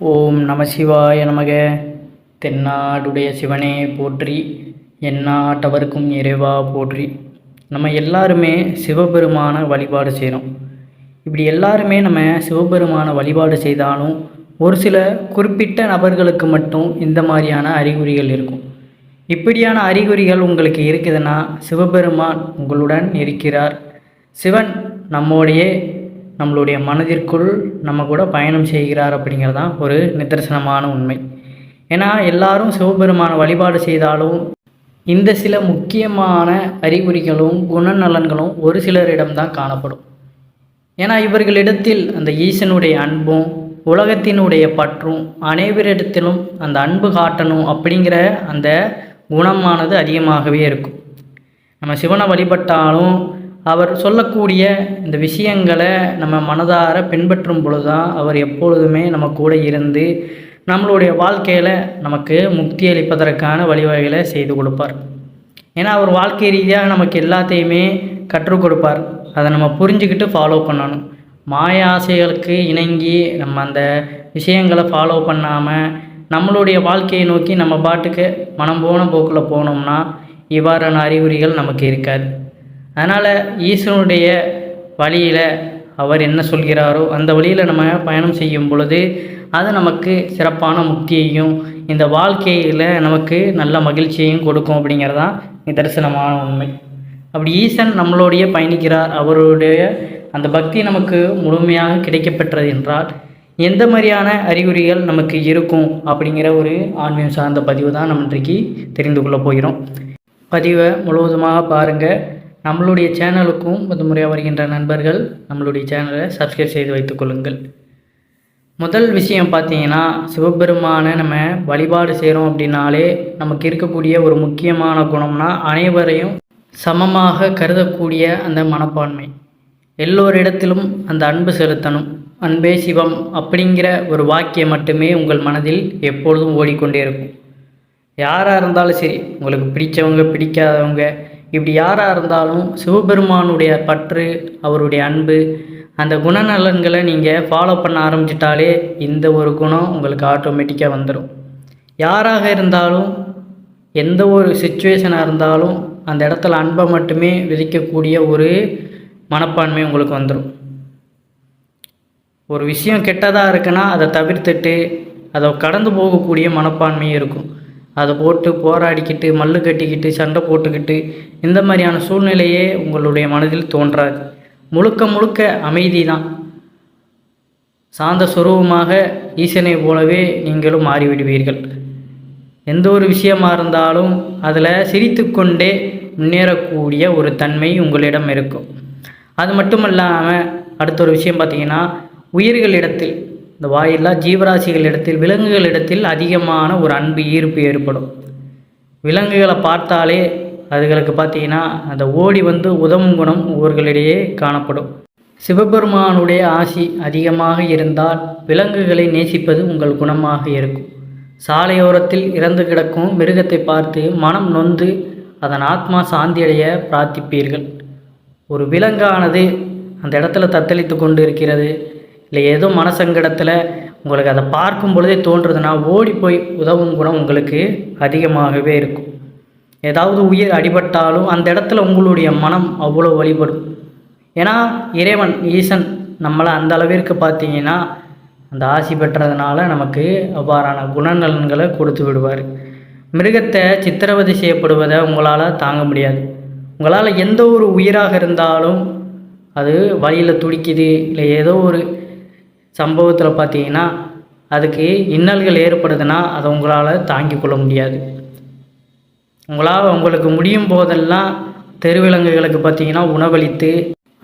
ஓம் நம சிவாய நமக. தென்னாடுடைய சிவனே போற்றி எந்நாட்டவர்க்கும் இறைவா போற்றி. நம்ம எல்லாருமே சிவபெருமான வழிபாடு செய்கிறோம் இப்படி எல்லாருமே நம்ம சிவபெருமான வழிபாடு செய்தாலும் ஒரு சில குறிப்பிட்ட நபர்களுக்கு மட்டும் இந்த மாதிரியான அறிகுறிகள் இருக்கும். இப்படியான அறிகுறிகள் உங்களுக்கு இருக்குதுன்னா சிவபெருமான் உங்களுடன் இருக்கிறார். சிவன் நம்மோடையே நம்மளுடைய மனதிற்குள் நம்ம கூட பயணம் செய்கிறார் அப்படிங்கிறது தான் ஒரு நிதர்சனமான உண்மை. ஏன்னா எல்லாரும் சிவபெருமான வழிபாடு செய்தாலும் இந்த சில முக்கியமான அறிகுறிகளும் குணநலன்களும் ஒரு சிலரிடம்தான் காணப்படும். ஏன்னா இவர்களிடத்தில் அந்த ஈசனுடைய அன்பும் உலகத்தினுடைய பற்றும் அனைவரிடத்திலும் அந்த அன்பு காட்டணும் அப்படிங்கிற அந்த குணமானது அதிகமாகவே இருக்கும். நம்ம சிவனை வழிபட்டாலும் அவர் சொல்லக்கூடிய இந்த விஷயங்களை நம்ம மனதார பின்பற்றும் பொழுது தான் அவர் எப்பொழுதுமே நம்ம கூட இருந்து நம்மளுடைய வாழ்க்கையில் நமக்கு முக்தி அளிப்பதற்கான வழிவகைகளை செய்து கொடுப்பார். ஏன்னா அவர் வாழ்க்கை ரீதியாக நமக்கு எல்லாத்தையுமே கற்றுக் கொடுப்பார். அதை நம்ம புரிஞ்சுக்கிட்டு ஃபாலோ பண்ணணும். மாய ஆசைகளுக்கு இணங்கி நம்ம அந்த விஷயங்களை ஃபாலோ பண்ணாமல் நம்மளுடைய வாழ்க்கையை நோக்கி நம்ம பாட்டுக்கு மனம் போன போக்கில் போனோம்னா இவ்வாறான அறிகுறிகள் நமக்கு இருக்காது. அதனால் ஈஸ்வரனுடைய வழியில் அவர் என்ன சொல்கிறாரோ அந்த வழியில் நம்ம பயணம் செய்யும் பொழுது அது நமக்கு சிறப்பான முக்தியையும் இந்த வாழ்க்கையில் நமக்கு நல்ல மகிழ்ச்சியையும் கொடுக்கும் அப்படிங்கிறது தான் நிதர்சனமான உண்மை. அப்படி ஈசன் நம்மளோடைய பயணிக்கிறார். அவருடைய அந்த பக்தி நமக்கு முழுமையாக கிடைக்கப்பெற்றது என்றால் எந்த மாதிரியான அறிகுறிகள் நமக்கு இருக்கும் அப்படிங்கிற ஒரு ஆன்மீகம் சார்ந்த பதிவு தான் நம்ம இன்றைக்கு தெரிந்து கொள்ள போகிறோம். பதிவை முழுவதுமாக பாருங்கள் நம்மளுடைய சேனலுக்கும் முதன்முறையாக வருகின்ற நண்பர்கள் நம்மளுடைய சேனலை சப்ஸ்கிரைப் செய்து வைத்துக்கொள்ளுங்கள் முதல் விஷயம் பார்த்தீங்கன்னா சிவபெருமானை நம்ம வழிபாடு செய்கிறோம் அப்படின்னாலே நமக்கு இருக்கக்கூடிய ஒரு முக்கியமான குணம்னா அனைவரையும் சமமாக கருதக்கூடிய அந்த மனப்பான்மை. எல்லோரிடத்திலும் அந்த அன்பு செலுத்தணும். அன்பே சிவம் அப்படிங்கிற ஒரு வாக்கியம் மட்டுமே உங்கள் மனதில் எப்பொழுதும் ஓடிக்கொண்டே இருக்கும். யாராக இருந்தாலும் சரி உங்களுக்கு பிடிச்சவங்க பிடிக்காதவங்க இப்படி யாராக இருந்தாலும் சிவபெருமானுடைய பற்று அவருடைய அன்பு அந்த குணநலன்களை நீங்கள் ஃபாலோ பண்ண ஆரம்பிச்சிட்டாலே இந்த ஒரு குணம் உங்களுக்கு ஆட்டோமேட்டிக்காக வந்துடும் யாராக இருந்தாலும் எந்த ஒரு சுச்சுவேஷனாக இருந்தாலும் அந்த இடத்துல அன்பை மட்டுமே விதிக்கக்கூடிய ஒரு மனப்பான்மை உங்களுக்கு வந்துடும் ஒரு விஷயம் கெட்டதாக இருக்குன்னா அதை தவிர்த்துட்டு அதை கடந்து போகக்கூடிய மனப்பான்மையும் இருக்கும். அதை போட்டு போராடிக்கிட்டு மல்லு கட்டிக்கிட்டு சண்டை போட்டுக்கிட்டு இந்த மாதிரியான சூழ்நிலையே உங்களுடைய மனதில் தோன்றாது. முழுக்க முழுக்க அமைதி தான் சாந்த சுரூபமாக ஈசனை போலவே நீங்களும் மாறிவிடுவீர்கள். எந்த ஒரு விஷயமாக இருந்தாலும் அதில் சிரித்து கொண்டே முன்னேறக்கூடிய ஒரு தன்மை உங்களிடம் இருக்கும். அது மட்டும் இல்லாமல் அடுத்த ஒரு விஷயம் பார்த்திங்கன்னா உயிர்களிடத்தில் இந்த வாயில்லா ஜீவராசிகளிடத்தில் விலங்குகளிடத்தில் அதிகமான ஒரு அன்பு ஈர்ப்பு ஏற்படும். விலங்குகளை பார்த்தாலே அதுகளுக்கு பார்த்தீங்கன்னா அந்த ஓடி வந்து உதவும் குணம் ஒவ்வொருகளிடையே காணப்படும். சிவபெருமானுடைய ஆசி அதிகமாக இருந்தால் விலங்குகளை நேசிப்பது உங்கள் குணமாக இருக்கும். சாலையோரத்தில் இறந்து கிடக்கும் மிருகத்தை பார்த்து மனம் நொந்து அதன் ஆத்மா சாந்தியடைய பிரார்த்திப்பீர்கள். ஒரு விலங்கானது அந்த இடத்துல தத்தளித்து கொண்டு இருக்கிறது இல்லை ஏதோ மனசங்கடத்தில் உங்களுக்கு அதை பார்க்கும் பொழுதே தோன்றுறதுன்னா ஓடி போய் உதவும் குணம் உங்களுக்கு அதிகமாகவே இருக்கும். ஏதாவது உயிர் அடிபட்டாலும் அந்த இடத்துல உங்களுடைய மனம் அவ்வளோ வழிபடும். ஏன்னா இறைவன் ஈசன் நம்மளை அந்த அளவிற்கு பார்த்தீங்கன்னா அந்த ஆசி பெற்றதுனால நமக்கு அவ்வாறான குணநலன்களை கொடுத்து விடுவார். மிருகத்தை சித்திரவதை செய்யப்படுவதை உங்களால் தாங்க முடியாது. உங்களால் எந்த ஒரு உயிராக இருந்தாலும் அது வழியில் துடிக்குது இல்லை ஏதோ ஒரு சம்பவத்தில் பார்த்தீங்கன்னா அதுக்கு இன்னல்கள் ஏற்படுதுன்னா அதை உங்களால் தாங்கிக் கொள்ள முடியாது. உங்களால் உங்களுக்கு முடியும் போதெல்லாம் தெருவிலங்குகளுக்கு பார்த்தீங்கன்னா உணவளித்து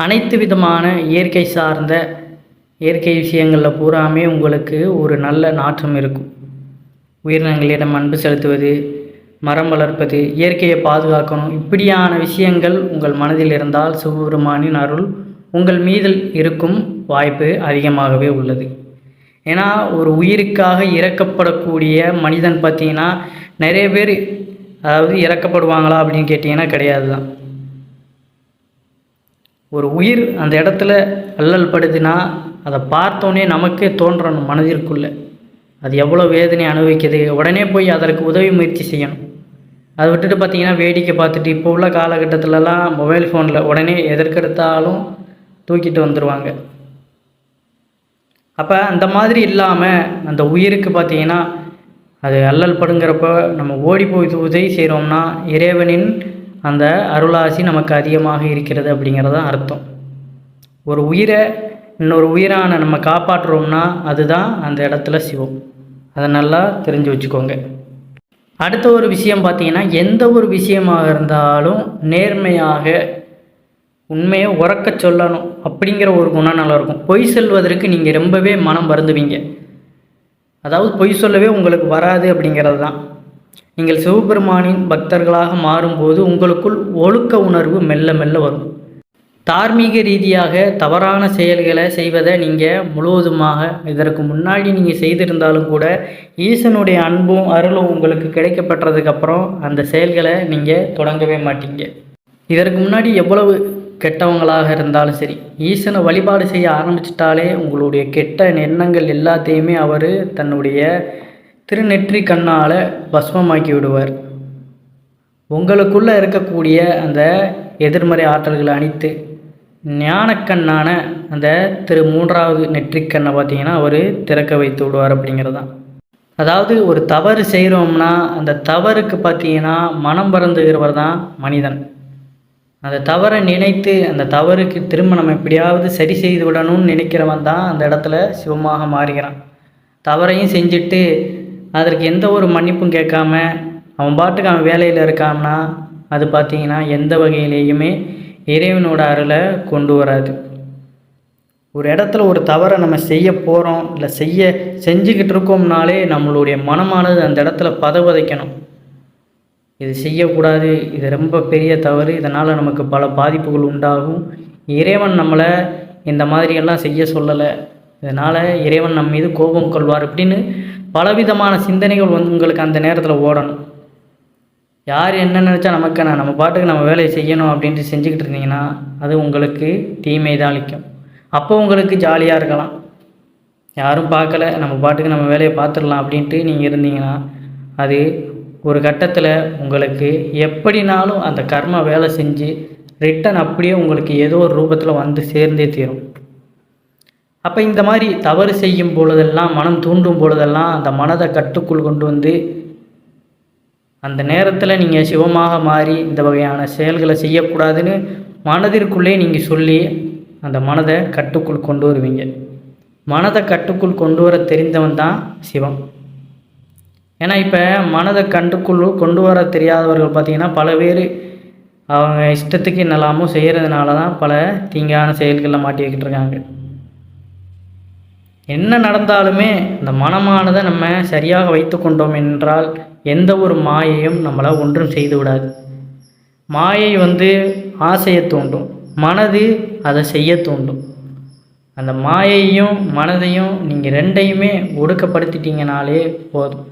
அனைத்து விதமான இயற்கை சார்ந்த இயற்கை விஷயங்களில் பூராமே உங்களுக்கு ஒரு நல்ல நாற்றம் இருக்கும். உயிரினங்களிடம் அன்பு செலுத்துவது மரம் வளர்ப்பது இயற்கையை பாதுகாக்கணும் இப்படியான விஷயங்கள் உங்கள் மனதில் இருந்தால் சிவபெருமானின் அருள் உங்கள் மீதில் இருக்கும். வாய்ப்பு அதிகமாகவே உள்ளது. ஏன்னா ஒரு உயிருக்காக இறக்கப்படக்கூடிய மனிதன் பார்த்தீங்கன்னா நிறைய பேர் அதாவது இறக்கப்படுவாங்களா அப்படின்னு கேட்டிங்கன்னா கிடையாது தான் ஒரு உயிர் அந்த இடத்துல அல்லல் படுதுன்னா அதை பார்த்தோன்னே நமக்கே தோன்றணும் மனதிற்குள்ளே. அது எவ்வளோ வேதனை அனுபவிக்குது? உடனே போய் அதற்கு உதவி முயற்சி செய்யணும். அதை விட்டுட்டு பார்த்தீங்கன்னா வேடிக்கை பார்த்துட்டு இப்போ உள்ள காலகட்டத்திலலாம் மொபைல் ஃபோனில் உடனே எதற்கெடுத்தாலும் தூக்கிட்டு வந்துடுவாங்க அப்போ அந்த மாதிரி இல்லாமல் அந்த உயிருக்கு பார்த்தீங்கன்னா அது அல்லல் படுங்கிறப்ப நம்ம ஓடி போய் உதவி செய்கிறோம்னா இறைவனின் அந்த அருளாசி நமக்கு அதிகமாக இருக்கிறது அப்படிங்கிறது தான் அர்த்தம். ஒரு உயிரை இன்னொரு உயிரான நம்ம காப்பாற்றுறோம்னா அதுதான் அந்த இடத்துல சிவம். அதை நல்லா தெரிஞ்சு வச்சுக்கோங்க. அடுத்த ஒரு விஷயம் பார்த்தீங்கன்னா எந்த ஒரு விஷயமாக இருந்தாலும் நேர்மையாக உண்மையை உறக்க சொல்லணும் அப்படிங்கிற ஒரு குணநலம் இருக்கும் பொய் சொல்வதற்கு நீங்கள் ரொம்பவே மனம் வருந்துவீங்க. அதாவது பொய் சொல்லவே உங்களுக்கு வராது அப்படிங்கிறது தான். நீங்கள் சிவபெருமானின் பக்தர்களாக மாறும்போது உங்களுக்குள் ஒழுக்க உணர்வு மெல்ல மெல்ல வரும். தார்மீக ரீதியாக தவறான செயல்களை செய்வதை நீங்கள் முழுவதுமாக இதற்கு முன்னாடி நீங்கள் செய்திருந்தாலும் கூட ஈசனுடைய அன்பும் அருளும் உங்களுக்கு கிடைக்கப்பட்டதுக்கப்புறம் அந்த செயல்களை நீங்கள் தொடங்கவே மாட்டீங்க. இதற்கு முன்னாடி எவ்வளவு கெட்டவங்களாக இருந்தாலும் சரி ஈசனை வழிபாடு செய்ய ஆரம்பிச்சிட்டாலே உங்களுடைய கெட்ட எண்ணங்கள் எல்லாத்தையுமே அவர் தன்னுடைய திருநெற்றி கண்ணால் பஸ்மமாக்கி விடுவார். உங்களுக்குள்ளே இருக்கக்கூடிய அந்த எதிர்மறை ஆற்றல்களை அணித்து ஞானக்கண்ணான அந்த திரு மூன்றாவது நெற்றிக்கண்ணை பார்த்தீங்கன்னா அவர் திறக்க வைத்து விடுவார் அப்படிங்கிறது தான் அதாவது ஒரு தவறு செய்கிறோம்னா அந்த தவறுக்கு பார்த்தீங்கன்னா மனம் பறந்துகிறவர் தான் மனிதன். அந்த தவறை நினைத்து அந்த தவறுக்கு திரும்ப நம்ம எப்படியாவது சரி செய்து விடணும்னு நினைக்கிறவன் தான் அந்த இடத்துல சிவமாக மாறுகிறான். தவறையும் செஞ்சுட்டு அதற்கு எந்த ஒரு மன்னிப்பும் கேட்காம அவன் பாட்டுக்கு அவன் வேலையில் இருக்கான்னா அது பார்த்தீங்கன்னா எந்த வகையிலேயுமே இறைவனோட அருளை கொண்டு வராது. ஒரு இடத்துல ஒரு தவறை நம்ம செய்ய போகிறோம் இல்லை செய்ய செஞ்சுக்கிட்டு இருக்கோம்னாலே நம்மளுடைய மனமானது அந்த இடத்துல பதவதைக்கணும். இது செய்யக்கூடாது இது ரொம்ப பெரிய தவறு. இதனால் நமக்கு பல பாதிப்புகள் உண்டாகும். இறைவன் நம்மளை இந்த மாதிரியெல்லாம் செய்ய சொல்லலை. இதனால் இறைவன் நம் மீது கோபம் கொள்வார் அப்படின்னு பலவிதமான சிந்தனைகள் வந்து உங்களுக்கு அந்த நேரத்தில் ஓடணும். யார் என்ன நினச்சா நமக்கு நான் நம்ம பாட்டுக்கு நம்ம வேலையை செய்யணும் அப்படின்ட்டு செஞ்சுக்கிட்டு இருந்தீங்கன்னா அது உங்களுக்கு தீமை தான் அளிக்கும். அப்போ உங்களுக்கு ஜாலியாக இருக்கலாம். யாரும் பார்க்கல. நம்ம பாட்டுக்கு நம்ம வேலையை பார்த்துடலாம் அப்படின்ட்டு நீங்கள் இருந்தீங்கன்னா அது ஒரு கட்டத்தில் உங்களுக்கு எப்படினாலும் அந்த கர்ம வேலை செஞ்சு ரிட்டன் அப்படியே உங்களுக்கு ஏதோ ஒரு ரூபத்தில் வந்து சேர்ந்தே தீரும். அப்போ இந்த மாதிரி தவறு செய்யும் பொழுதெல்லாம் மனம் தூண்டும் பொழுதெல்லாம் அந்த மனதை கட்டுக்குள் கொண்டு வந்து அந்த நேரத்தில் நீங்கள் சிவமாக மாறி இந்த வகையான செயல்களை செய்யக்கூடாதுன்னு மனதிற்குள்ளே நீங்கள் சொல்லி அந்த மனதை கட்டுக்குள் கொண்டு வருவீங்க. மனதை கட்டுக்குள் கொண்டு வர தெரிந்தவன் தான் சிவம். ஏன்னா இப்போ மனதை கண்டுக்குள் கொண்டு வர தெரியாதவர்கள் பார்த்திங்கன்னா பல பேர் அவங்க இஷ்டத்துக்கு என்னெல்லாமோ செய்கிறதுனால தான் பல தீங்கான செயல்களில் மாட்டிக்கிட்டு இருக்காங்க என்ன நடந்தாலுமே இந்த மனமானதை நம்ம சரியாக வைத்து கொண்டோம் என்றால் எந்த ஒரு மாயையும் நம்மளை ஒன்றும் செய்து விடாது. மாயை வந்து ஆசையை தூண்டும். மனது அதை செய்ய தூண்டும். அந்த மாயையும் மனதையும் நீங்கள் ரெண்டையுமே ஒடுக்கப்படுத்திட்டீங்கனாலே போதும்.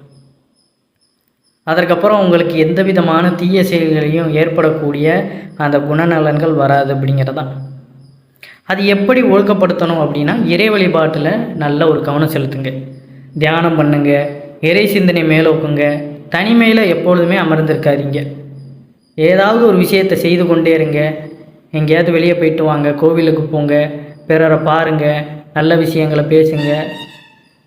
அதற்கப்புறம் உங்களுக்கு எந்த விதமான தீய செயல்களையும் ஏற்படக்கூடிய அந்த குணநலன்கள் வராது அப்படிங்கிறதான் அது எப்படி ஒழுக்கப்படுத்தணும் அப்படின்னா இறை வழிபாட்டில் நல்ல ஒரு கவனம் செலுத்துங்க. தியானம் பண்ணுங்க இறை சிந்தனை மேலோக்குங்க தனிமையில் எப்பொழுதுமே அமர்ந்திருக்காதீங்க. ஏதாவது ஒரு விஷயத்தை செய்து கொண்டே இருங்க. எங்கேயாவது வெளியே போயிட்டு வாங்க கோவிலுக்கு போங்க பிறரை பாருங்கள் நல்ல விஷயங்களை பேசுங்க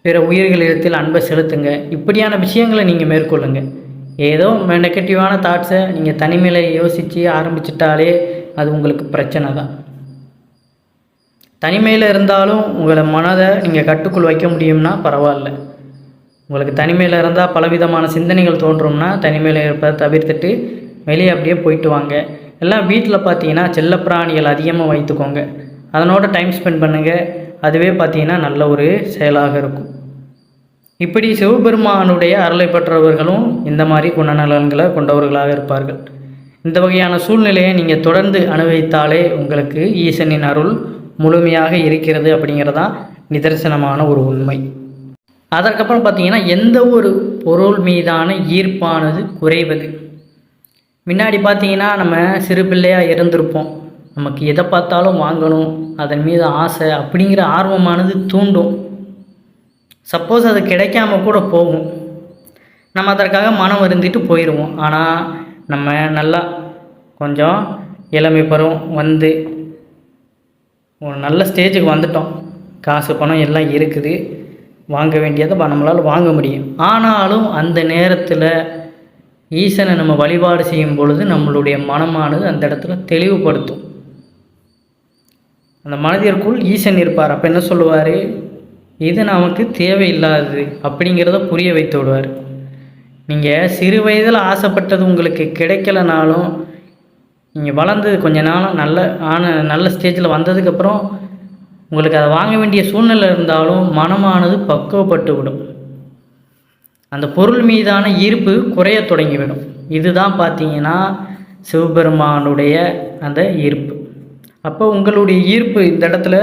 பிற உயிர்களிடத்தில் அன்பை செலுத்துங்க. இப்படியான விஷயங்களை நீங்கள் மேற்கொள்ளுங்கள் ஏதோ நெகட்டிவான தாட்ஸை நீங்கள் தனிமையில் யோசித்து ஆரம்பிச்சிட்டாலே அது உங்களுக்கு பிரச்சனை தான். தனிமையில் இருந்தாலும் உங்களை மனதை நீங்கள் கட்டுக்குள் வைக்க முடியும்னா பரவாயில்ல. உங்களுக்கு தனிமையில் இருந்தால் பலவிதமான சிந்தனைகள் தோன்றும்னா தனிமையில் இருப்பதை தவிர்த்துட்டு வெளியே அப்படியே போயிட்டு வாங்க. எல்லாம் வீட்டில் பார்த்தீங்கன்னா செல்லப்பிராணிகள் அதிகமாக வைத்துக்கோங்க. அதனோட டைம் ஸ்பெண்ட் பண்ணுங்கள் அதுவே பார்த்தீங்கன்னா நல்ல ஒரு செயலாக இருக்கும். இப்படி சிவபெருமானுடைய அருளை பெற்றவர்களும் இந்த மாதிரி குணநலன்களை கொண்டவர்களாக இருப்பார்கள். இந்த வகையான சூழ்நிலையை நீங்கள் தொடர்ந்து அனுபவித்தாலே உங்களுக்கு ஈசனின் அருள் முழுமையாக இருக்கிறது அப்படிங்கிறதான் நிதர்சனமான ஒரு உண்மை. அதற்கப்புறம் பார்த்தீங்கன்னா எந்த ஒரு பொருள் மீதான ஈர்ப்பானது குறைவது. முன்னாடி பார்த்தீங்கன்னா நம்ம சிறு பிள்ளையாக இருந்திருப்போம். நமக்கு எதை பார்த்தாலும் வாங்கணும் அதன் மீது ஆசை அப்படிங்கிற ஆர்வமானது தூண்டும். சப்போஸ் அது கிடைக்காம கூட போகும். நம்ம அதற்காக மனம் வருந்திட்டு போயிடுவோம் ஆனால் நம்ம நல்லா கொஞ்சம் இளமை பருவம் வந்து ஒரு நல்ல ஸ்டேஜுக்கு வந்துட்டோம். காசு பணம் எல்லாம் இருக்குது. வாங்க வேண்டியதை நம்மளால் வாங்க முடியும். ஆனாலும் அந்த நேரத்தில் ஈசனை நம்ம வழிபாடு செய்யும் பொழுது நம்மளுடைய மனமானது அந்த இடத்துல தெளிவுபடுத்தும். அந்த மனதிற்குள் ஈசன் இருப்பார். அப்போ என்ன சொல்லுவார்? இது நமக்கு தேவையில்லாதது அப்படிங்கிறத புரிய வைத்து விடுவார். நீங்கள் சிறு வயதில் ஆசைப்பட்டது உங்களுக்கு கிடைக்கலனாலும் நீங்கள் வளர்ந்தது கொஞ்ச நாளும் நல்ல ஆன நல்ல ஸ்டேஜில் வந்ததுக்கப்புறம் உங்களுக்கு அதை வாங்க வேண்டிய சூழ்நிலை இருந்தாலும் மனமானது பக்குவப்பட்டு விடும். அந்த பொருள் மீதான ஈர்ப்பு குறைய தொடங்கிவிடும் இதுதான் பார்த்தீங்கன்னா சிவபெருமானுடைய அந்த ஈர்ப்பு. அப்போ உங்களுடைய ஈர்ப்பு இந்த இடத்துல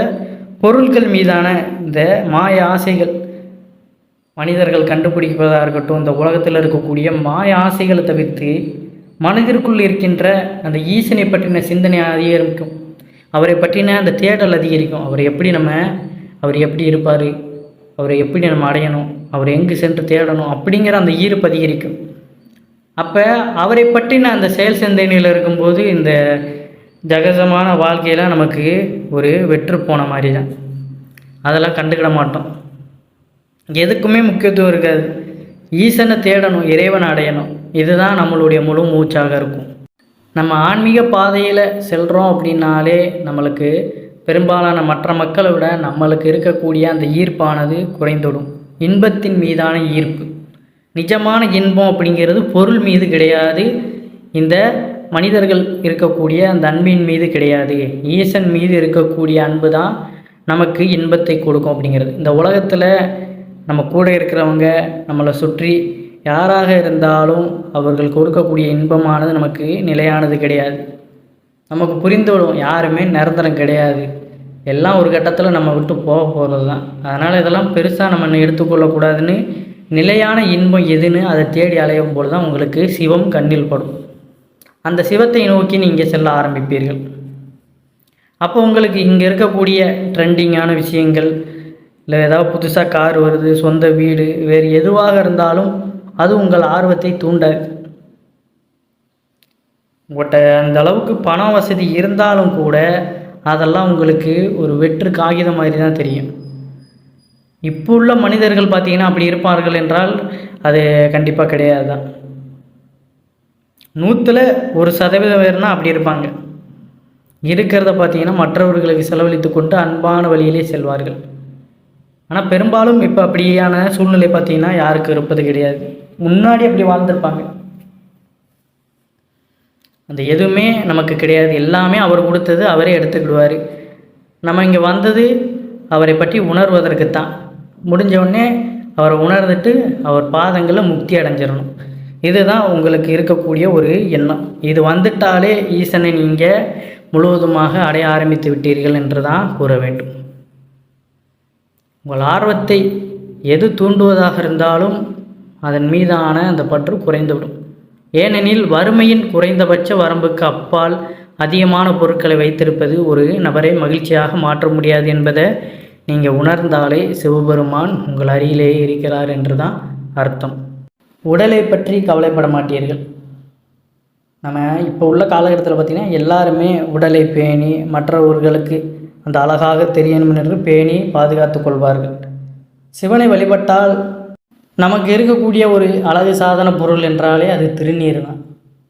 பொருட்கள் மீதான இந்த மாய ஆசைகள் மனிதர்கள் கண்டுபிடிப்பதாக இருக்கட்டும் இந்த உலகத்தில் இருக்கக்கூடிய மாய ஆசைகளை தவிர்த்து மனதிற்குள் இருக்கின்ற அந்த ஈசனை பற்றின சிந்தனை அதிகரிக்கும். அவரை பற்றின அந்த தேடல் அதிகரிக்கும். அவர் எப்படி நம்ம அவர் எப்படி இருப்பார் அவரை எப்படி நம்ம அடையணும் அவர் எங்கு சென்று தேடணும் அப்படிங்கிற அந்த ஈர்ப்பு அதிகரிக்கும். அப்போ அவரை பற்றின அந்த செயல் சிந்தனையில் இருக்கும்போது இந்த ஜகஜமான வாழ்க்கையில் நமக்கு ஒரு வெற்று போன மாதிரி தான் அதெல்லாம் கண்டுக்கிட மாட்டோம். எதுக்குமே முக்கியத்துவம் இருக்காது. ஈசனை தேடணும் இறைவனை அடையணும். இதுதான் நம்மளுடைய முழு மூச்சாக இருக்கும். நம்ம ஆன்மீக பாதையில் செல்கிறோம் அப்படின்னாலே நம்மளுக்கு பெரும்பாலான மற்ற மக்களை விட நம்மளுக்கு இருக்கக்கூடிய அந்த ஈர்ப்பானது குறைந்துடும் இன்பத்தின் மீதான ஈர்ப்பு. நிஜமான இன்பம் அப்படிங்கிறது பொருள் மீது கிடையாது. இந்த மனிதர்கள் இருக்கக்கூடிய அந்த அன்பின் மீது கிடையாது. ஈசன் மீது இருக்கக்கூடிய அன்பு தான் நமக்கு இன்பத்தை கொடுக்கும் அப்படிங்கிறது. இந்த உலகத்தில் நம்ம கூட இருக்கிறவங்க நம்மளை சுற்றி யாராக இருந்தாலும் அவர்கள் கொடுக்கக்கூடிய இன்பமானது நமக்கு நிலையானது கிடையாது. நமக்கு புரிந்துவிடும் யாருமே நிரந்தரம் கிடையாது. எல்லாம் ஒரு கட்டத்தில் நம்ம விட்டு போக போகிறது தான் அதனால் இதெல்லாம் பெருசாக நம்ம எடுத்துக்கொள்ளக்கூடாதுன்னு நிலையான இன்பம் எதுன்னு அதை தேடி அலையும் போது தான் உங்களுக்கு சிவம் கண்ணில் படும். அந்த சிவத்தை நோக்கி நீங்கள் செல்ல ஆரம்பிப்பீர்கள். அப்போ உங்களுக்கு இங்கே இருக்கக்கூடிய ட்ரெண்டிங்கான விஷயங்கள் இல்லை ஏதாவது புதுசாக கார் வருது சொந்த வீடு வேறு எதுவாக இருந்தாலும் அது உங்கள் ஆர்வத்தை தூண்டாது உங்கள்கிட்ட அந்த அளவுக்கு பண வசதி இருந்தாலும் கூட அதெல்லாம் உங்களுக்கு ஒரு வெற்று காகிதம் மாதிரி தான் தெரியும். இப்போ உள்ள மனிதர்கள் பார்த்தீங்கன்னா அப்படி இருப்பார்கள் என்றால் அது கண்டிப்பாக கிடையாது தான் நூற்றில் ஒரு சதவீதம் பேர்னா அப்படி இருப்பாங்க. இருக்கிறத பார்த்தீங்கன்னா மற்றவர்களுக்கு செலவழித்து கொண்டு அன்பான வழியிலே செல்வார்கள். ஆனால் பெரும்பாலும் இப்போ அப்படியான சூழ்நிலை பார்த்தீங்கன்னா யாருக்கும் இருப்பது கிடையாது. முன்னாடி அப்படி வாழ்ந்திருப்பாங்க. அந்த எதுவுமே நமக்கு கிடையாது. எல்லாமே அவர் கொடுத்தது அவரே எடுத்துக்கிடுவார். நம்ம இங்கே வந்தது அவரை பற்றி உணர்வதற்கு தான் முடிஞ்ச உடனே அவரை உணர்ந்துட்டு அவர் பாதங்களில் முக்தி அடைஞ்சிடணும். இதுதான் உங்களுக்கு இருக்கக்கூடிய ஒரு எண்ணம். இது வந்துட்டாலே ஈசனை நீங்கள் முழுவதுமாக அடைய ஆரம்பித்து விட்டீர்கள் என்று தான் கூற வேண்டும். உங்கள் ஆர்வத்தை எது தூண்டுவதாக இருந்தாலும் அதன் மீதான அந்த பற்று குறைந்துவிடும். ஏனெனில் வறுமையின் குறைந்தபட்ச வரம்புக்கு அப்பால் அதிகமான பொருட்களை வைத்திருப்பது ஒரு நபரை மகிழ்ச்சியாக மாற்ற முடியாது என்பதை நீங்கள் உணர்ந்தாலே சிவபெருமான் உங்கள் அருகிலேயே இருக்கிறார் என்று தான் அர்த்தம். உடலை பற்றி கவலைப்பட மாட்டீர்கள். நம்ம இப்போ உள்ள காலகட்டத்தில் பார்த்திங்கன்னா எல்லாருமே உடலை பேணி மற்றவர்களுக்கு அந்த அழகாக தெரியணும் என்று பேணி பாதுகாத்து கொள்வார்கள். சிவனை வழிபட்டால் நமக்கு இருக்கக்கூடிய ஒரு அழகு சாதன பொருள் என்றாலே அது திருநீர் தான்.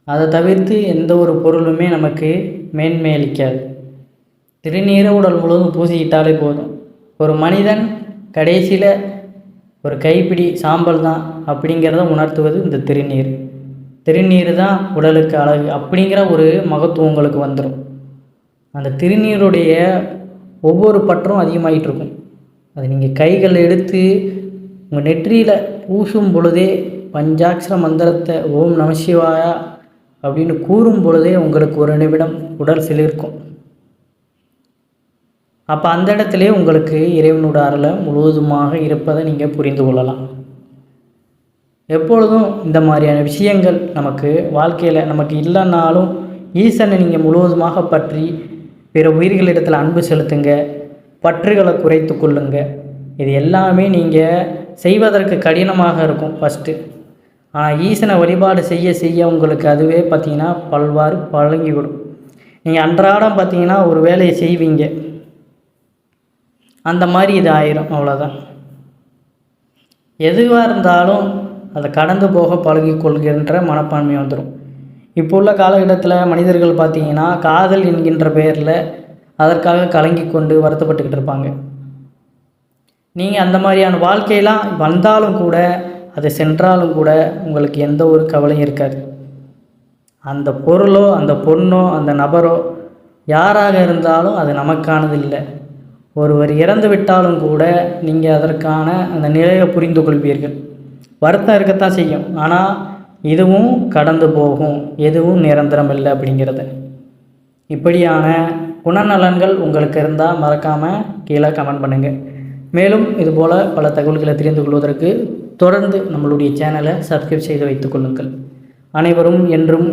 அதை தவிர்த்து எந்த ஒரு பொருளுமே நமக்கு மேன்மை அளிக்காது திருநீரை உடல் முழுவதும் பூசிக்கிட்டாலே போதும். ஒரு மனிதன் கடைசியில் ஒரு கைப்பிடி சாம்பல் தான் அப்படிங்கிறத உணர்த்துவது இந்த திருநீர். திருநீர் தான் உடலுக்கு அழகு அப்படிங்கிற ஒரு மகத்துவம் உங்களுக்கு வந்துடும் அந்த திருநீருடைய ஒவ்வொரு பற்றும் அதிகமாகிட்டு இருக்கும் அது நீங்கள் கைகள் எடுத்து உங்கள் நெற்றியில் பூசும் பொழுதே பஞ்சாட்சர மந்திரத்தை ஓம் நமசிவாயா அப்படின்னு கூறும் பொழுதே உங்களுக்கு ஒரு நிமிடம் உடல் சிலிர்க்கும். அப்போ அந்த இடத்திலே உங்களுக்கு இறைவனோட அருளை முழுவதுமாக இருப்பதை நீங்கள் புரிந்து கொள்ளலாம். எப்பொழுதும் இந்த மாதிரியான விஷயங்கள் நமக்கு வாழ்க்கையில் நமக்கு இல்லைன்னாலும் ஈசனை நீங்கள் முழுவதுமாக பற்றி பிற உயிர்களிடத்தில் அன்பு செலுத்துங்க பற்றுகளை குறைத்து கொள்ளுங்க. இது எல்லாமே நீங்கள் செய்வதற்கு கடினமாக இருக்கும் ஃபஸ்ட்டு ஆனால் ஈசனை வழிபாடு செய்ய செய்ய உங்களுக்கு அதுவே பார்த்தீங்கன்னா பல்வாறு பழங்கிவிடும். நீங்கள் அன்றாடம் பார்த்தீங்கன்னா ஒரு வேலையை செய்வீங்க. அந்த மாதிரி இது ஆயிரும் அவ்வளோதான் எதுவாக இருந்தாலும் அதை கடந்து போக பழகி கொள்கின்ற மனப்பான்மை வந்துடும் இப்போ உள்ள காலகட்டத்தில் மனிதர்கள் பார்த்தீங்கன்னா காதல் என்கின்ற பெயரில் அதற்காக கலங்கி கொண்டு வருத்தப்பட்டுக்கிட்டு இருப்பாங்க. நீங்கள் அந்த மாதிரியான வாழ்க்கையெல்லாம் வந்தாலும் கூட அதை சென்றாலும் கூட உங்களுக்கு எந்த ஒரு கவலையும் இருக்காது. அந்த பொருளோ அந்த பொண்ணோ அந்த நபரோ யாராக இருந்தாலும் அது நமக்கானது இல்லை. ஒருவர் இறந்து விட்டாலும் கூட நீங்கள் அதற்கான அந்த நிலையை புரிந்து கொள்வீர்கள். வருத்தம் இருக்கத்தான் செய்யும். ஆனால் இதுவும் கடந்து போகும். எதுவும் நிரந்தரம் இல்லை அப்படிங்கிறது. இப்படியான குணநலன்கள் உங்களுக்கு இருந்தால் மறக்காமல் கீழே கமெண்ட் பண்ணுங்கள் மேலும் இதுபோல் பல தகவல்களை தெரிந்து கொள்வதற்கு தொடர்ந்து நம்மளுடைய சேனலை சப்ஸ்கிரைப் செய்து வைத்துக் கொள்ளுங்கள். அனைவரும் என்றும்